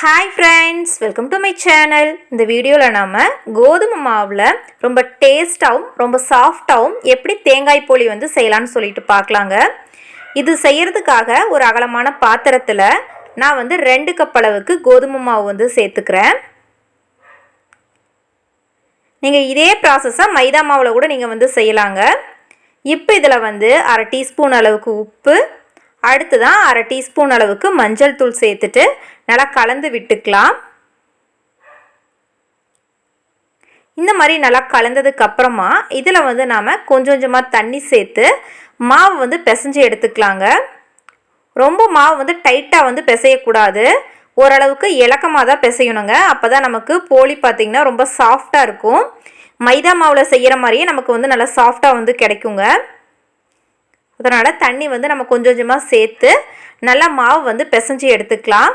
Hi friends welcome to my channel இந்த வீடியோவில் நாம் கோதுமை மாவில் ரொம்ப டேஸ்ட்டாகவும் ரொம்ப சாஃப்டாகவும் எப்படி தேங்காய் போலி வந்து செய்யலான்னு சொல்லிட்டு பார்க்கலாங்க. இது செய்யறதுக்காக ஒரு அகலமான பாத்திரத்தில் நான் வந்து ரெண்டு கப் அளவுக்கு கோதுமை மாவு வந்து சேர்த்துக்கிறேன். நீங்கள் இதே ப்ராசஸாக மைதா மாவில் கூட நீங்கள் வந்து செய்யலாங்க. இப்போ இதில் வந்து அரை டீஸ்பூன் அளவுக்கு உப்பு அடுத்ததான் அரை டீஸ்பூன் அளவுக்கு மஞ்சள் தூள் சேர்த்துட்டு நல்லா கலந்து விட்டுக்கலாம். இந்த மாதிரி நல்லா கலந்ததுக்கு அப்புறமா இதில் வந்து நாம் கொஞ்சம் கொஞ்சமாக தண்ணி சேர்த்து மாவு வந்து பிசைஞ்சு எடுத்துக்கலாங்க. ரொம்ப மாவு வந்து டைட்டாக வந்து பிசையக்கூடாது. ஓரளவுக்கு இலக்கமாக தான் பிசையணுங்க. அப்போ தான் நமக்கு போலி பார்த்திங்கன்னா ரொம்ப சாஃப்டாக இருக்கும். மைதா மாவில் செய்கிற மாதிரியே நமக்கு வந்து நல்லா சாஃப்டாக வந்து கிடைக்குங்க. அதனால் தண்ணி வந்து நம்ம கொஞ்சம் கொஞ்சமாக சேர்த்து நல்லா மாவு வந்து பிசைஞ்சு எடுத்துக்கலாம்.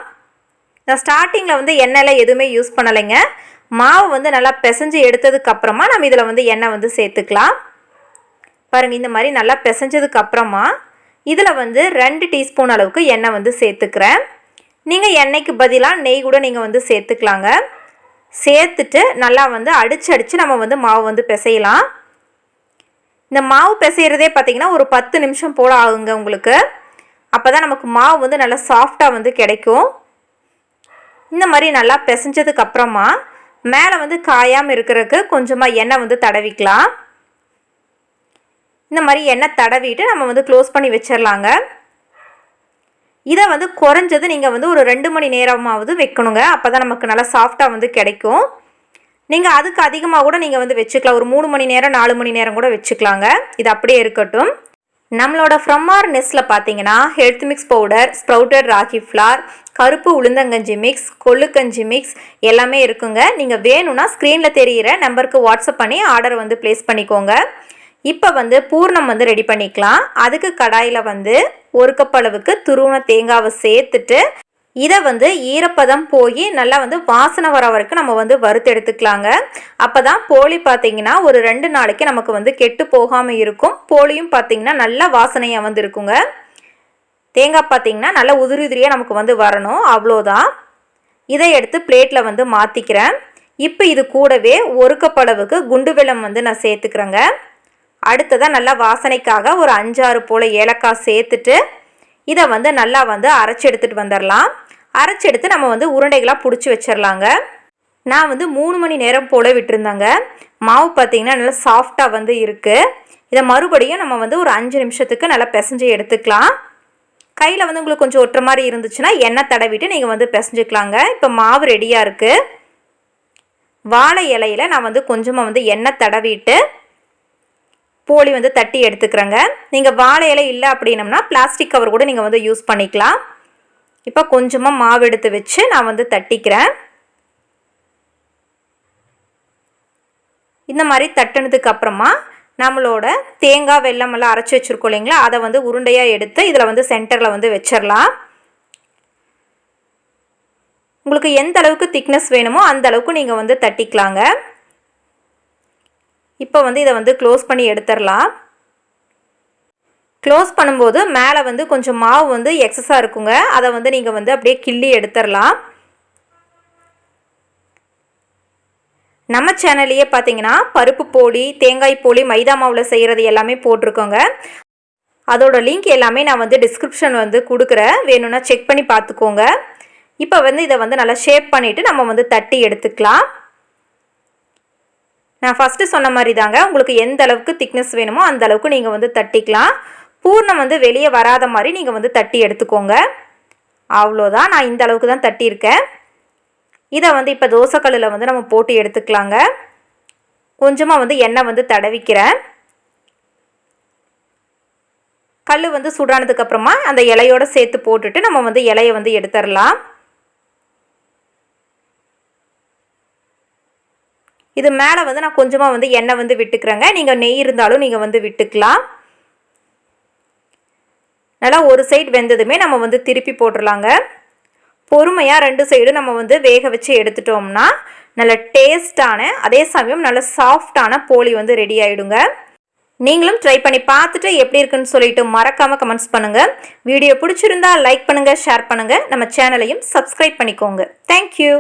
நான் ஸ்டார்டிங்கில் வந்து எண்ணெயில் எதுவுமே யூஸ் பண்ணலைங்க. மாவு வந்து நல்லா பிசைஞ்சு எடுத்ததுக்கப்புறமா நம்ம இதில் வந்து எண்ணெய் வந்து சேர்த்துக்கலாம். பாருங்கள் இந்த மாதிரி நல்லா பிசைஞ்சதுக்கப்புறமா இதில் வந்து ரெண்டு டீஸ்பூன் அளவுக்கு எண்ணெய் வந்து சேர்த்துக்கிறேன். நீங்கள் எண்ணெய்க்கு பதிலாக நெய் கூட நீங்கள் வந்து சேர்த்துக்கலாங்க. சேர்த்துட்டு நல்லா வந்து அடித்து அடித்து நம்ம வந்து மாவு வந்து பிசையலாம். இந்த மாவு பிசைகிறதே பார்த்திங்கன்னா ஒரு பத்து நிமிஷம் போல் ஆகுங்க உங்களுக்கு. அப்போ தான் நமக்கு மாவு வந்து நல்லா சாஃப்டாக வந்து கிடைக்கும். இந்த மாதிரி நல்லா பிசைஞ்சதுக்கப்புறமா மேலே வந்து காயாமல் இருக்கிறதுக்கு கொஞ்சமாக எண்ணெய் வந்து தடவிக்கலாம். இந்த மாதிரி எண்ணெய் தடவிட்டு நம்ம வந்து க்ளோஸ் பண்ணி வச்சிடலாங்க இதை வந்து குறைஞ்சது நீங்கள் வந்து ஒரு ரெண்டு மணி நேரமாவது வைக்கணுங்க. அப்போ தான் நமக்கு நல்லா சாஃப்டாக வந்து கிடைக்கும். நீங்கள் அதுக்கு அதிகமாக கூட நீங்கள் வந்து வச்சுக்கலாம். ஒரு மூணு மணி நேரம் நாலு மணி நேரம் கூட வச்சுக்கலாங்க. இது அப்படியே இருக்கட்டும். நம்மளோட ஃப்ரம்மார் நெஸ்ட்டில் பார்த்தீங்கன்னா health mix powder sprouted ragi flour கருப்பு உளுந்தங்கஞ்சி மிக்ஸ் கொள்ளுக்கஞ்சி மிக்ஸ் எல்லாமே இருக்குங்க. நீங்கள் வேணும்னா ஸ்க்ரீனில் தெரிகிற நம்பருக்கு வாட்ஸ்அப் பண்ணி ஆர்டர் வந்து ப்ளேஸ் பண்ணிக்கோங்க. இப்போ வந்து பூர்ணம் வந்து ரெடி பண்ணிக்கலாம். அதுக்கு கடாயில் வந்து ஒரு கப் அளவுக்கு துருவன தேங்காவை சேர்த்துட்டு இதை வந்து ஈரப்பதம் போய் நல்லா வந்து வாசனை வர வரைக்கும் நம்ம வந்து வறுத்து எடுத்துக்கலாங்க. அப்போ தான் போலி பார்த்தீங்கன்னா ஒரு ரெண்டு நாளைக்கு நமக்கு வந்து கெட்டு போகாமல் இருக்கும். போலியும் பார்த்தீங்கன்னா நல்லா வாசனையாக வந்து இருக்குங்க. தேங்காய் பார்த்தீங்கன்னா நல்லா உதிரி உதிரியாக நமக்கு வந்து வரணும். அவ்வளோதான். இதை எடுத்து பிளேட்டில் வந்து மாற்றிக்கிறேன் இப்போ இது கூடவே ஒரு கப் அளவுக்கு குண்டு வெள்ளம் வந்து நான் சேர்த்துக்கிறேங்க. அடுத்ததாக நல்லா வாசனைக்காக ஒரு அஞ்சாறு போல் ஏலக்காய் சேர்த்துட்டு இதை வந்து நல்லா வந்து அரைச்சி எடுத்துகிட்டு வந்துடலாம் அரைச்சி எடுத்து நம்ம வந்து உருண்டைகளாக பிடிச்சி வச்சிடலாங்க நான் வந்து மூணு மணி நேரம் போல் விட்டுருந்தாங்க. மாவு பார்த்திங்கன்னா நல்லா சாஃப்டாக வந்து இருக்குது இதை மறுபடியும் நம்ம வந்து ஒரு அஞ்சு நிமிஷத்துக்கு நல்லா பிசைஞ்சு எடுத்துக்கலாம். கையில் வந்து உங்களுக்கு கொஞ்சம் ஒட்டுற மாதிரி இருந்துச்சுன்னா எண்ணெய் தடவிட்டு நீங்கள் வந்து பிசைஞ்சுக்கலாங்க. இப்போ மாவு ரெடியாக இருக்குது வாழை இலையில் நான் வந்து கொஞ்சமாக வந்து எண்ணெய் தடவிட்டு போலி வந்து தட்டி எடுத்துக்கிறேங்க. நீங்கள் வாழை இலை இல்லை அப்படின்னம்னா பிளாஸ்டிக் கவர் கூட நீங்கள் வந்து யூஸ் பண்ணிக்கலாம். இப்போ கொஞ்சமாக மாவு எடுத்து வச்சு நான் வந்து தட்டிக்கிறேன். இந்த மாதிரி தட்டினதுக்கு அப்புறமா நம்மளோட தேங்காய் வெள்ளமெல்லாம் அரைச்சி வச்சுருக்கோம் இல்லைங்களா? அதை வந்து உருண்டையாக எடுத்து இதில் வந்து சென்டரில் வந்து வச்சிடலாம் உங்களுக்கு எந்த அளவுக்கு திக்னஸ் வேணுமோ அந்த அளவுக்கு நீங்கள் வந்து தட்டிக்கலாங்க. இப்போ வந்து இதை வந்து க்ளோஸ் பண்ணி எடுத்துடலாம். க்ளோஸ் பண்ணும்போது மேலே வந்து கொஞ்சம் மாவு வந்து எக்ஸஸாக இருக்குங்க. அதை வந்து நீங்கள் வந்து அப்படியே கிள்ளி எடுத்துடலாம். நம்ம சேனல்லையே பார்த்தீங்கன்னா பருப்பு போலி தேங்காய் போலி மைதா மாவில் செய்கிறது எல்லாமே போட்டிருக்கோங்க. அதோட லிங்க் எல்லாமே நான் வந்து டிஸ்கிரிப்ஷன் வந்து கொடுக்குறேன். வேணும்னா செக் பண்ணி பார்த்துக்கோங்க. இப்போ வந்து இதை வந்து நல்லா ஷேப் பண்ணிவிட்டு நம்ம வந்து தட்டி எடுத்துக்கலாம். நான் ஃபஸ்ட்டு சொன்ன மாதிரி தாங்க உங்களுக்கு எந்த அளவுக்கு திக்னஸ் வேணுமோ அந்த அளவுக்கு நீங்கள் வந்து தட்டிக்கலாம். பூர்ணம் வந்து வெளியே வராத மாதிரி நீங்கள் வந்து தட்டி எடுத்துக்கோங்க. அவ்வளோதான். நான் இந்த அளவுக்கு தான் தட்டியிருக்கேன். இதை வந்து இப்போ தோசைக்கல்லில் வந்து நம்ம போட்டு எடுத்துக்கலாங்க. கொஞ்சமாக வந்து எண்ணெய் வந்து தடவிக்கிறேன். கல் வந்து சுடானதுக்கப்புறமா அந்த இலையோடு சேர்த்து போட்டுட்டு நம்ம வந்து இலையை வந்து எடுத்துடலாம். இது மேலே வந்து நான் கொஞ்சமாக வந்து எண்ணெய் வந்து விட்டுக்கிறேங்க. நீங்கள் நெய் இருந்தாலும் நீங்கள் வந்து விட்டுக்கலாம். நல்லா ஒரு சைடு வெந்ததுமே நம்ம வந்து திருப்பி போட்டுடலாங்க பொறுமையாக ரெண்டு சைடும் நம்ம வந்து வேக வச்சு எடுத்துட்டோம்னா நல்ல டேஸ்டான அதே சமயம் நல்ல சாஃப்டான போலி வந்து ரெடி ஆகிடுங்க நீங்களும் ட்ரை பண்ணி பார்த்துட்டு எப்படி இருக்குன்னு சொல்லிட்டு மறக்காமல் கமெண்ட்ஸ் பண்ணுங்கள் வீடியோ பிடிச்சிருந்தா லைக் பண்ணுங்கள் ஷேர் பண்ணுங்கள் நம்ம சேனலையும் சப்ஸ்கிரைப் பண்ணிக்கோங்க. தேங்க்யூ